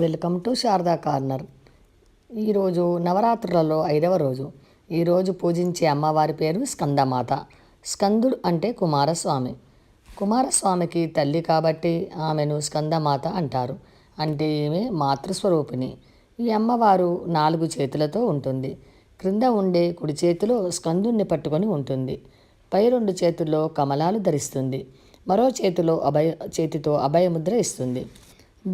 Welcome to Sharada corner ఈరోజు నవరాత్రులలో ఐదవ రోజు ఈరోజు పూజించే అమ్మవారి పేరు స్కందమాత స్కందుడు అంటే కుమారస్వామి కుమారస్వామికి తల్లి కాబట్టి ఆమెను స్కందమాత అంటారు అంటే ఈమె మాతృస్వరూపిణి ఈ అమ్మవారు నాలుగు చేతులతో ఉంటుంది క్రింద ఉండే కుడి చేతిలో స్కందుణ్ణి పట్టుకొని ఉంటుంది పై రెండు చేతుల్లో కమలాలు ధరిస్తుంది మరో చేతిలో అభయ చేతితో అభయముద్ర ఇస్తుంది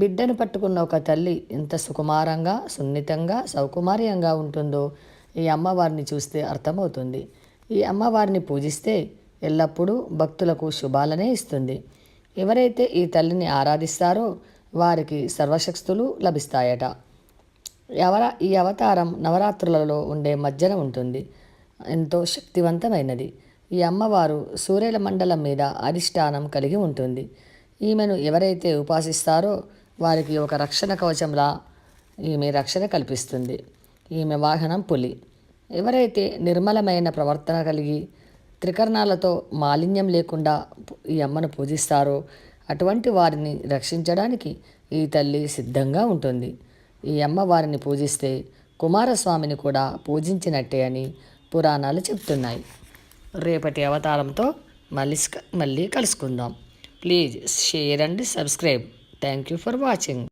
బిడ్డను పట్టుకున్న ఒక తల్లి ఎంత సుకుమారంగా సున్నితంగా సౌకుమార్యంగా ఉంటుందో ఈ అమ్మవారిని చూస్తే అర్థమవుతుంది ఈ అమ్మవారిని పూజిస్తే ఎల్లప్పుడూ భక్తులకు శుభాలనే ఇస్తుంది ఎవరైతే ఈ తల్లిని ఆరాధిస్తారో వారికి సర్వశక్తులు లభిస్తాయట ఎవర ఈ అవతారం నవరాత్రులలో ఉండే మధ్యన ఉంటుంది ఎంతో శక్తివంతమైనది ఈ అమ్మవారు సూర్యుల మండలం మీద అధిష్టానం కలిగి ఉంటుంది ఈమెను ఎవరైతే ఉపాసిస్తారో వారికి ఒక రక్షణ కవచంలా ఈమె రక్షణ కల్పిస్తుంది ఈమె వాహనం పులి ఎవరైతే నిర్మలమైన ప్రవర్తన కలిగి త్రికరణాలతో మాలిన్యం లేకుండా ఈ అమ్మను పూజిస్తారో అటువంటి వారిని రక్షించడానికి ఈ తల్లి సిద్ధంగా ఉంటుంది ఈ అమ్మ వారిని పూజిస్తే కుమారస్వామిని కూడా పూజించినట్టే అని పురాణాలు చెప్తున్నాయి రేపటి అవతారంతో మళ్ళీ మళ్ళీ కలుసుకుందాం Please share and subscribe. Thank you for watching.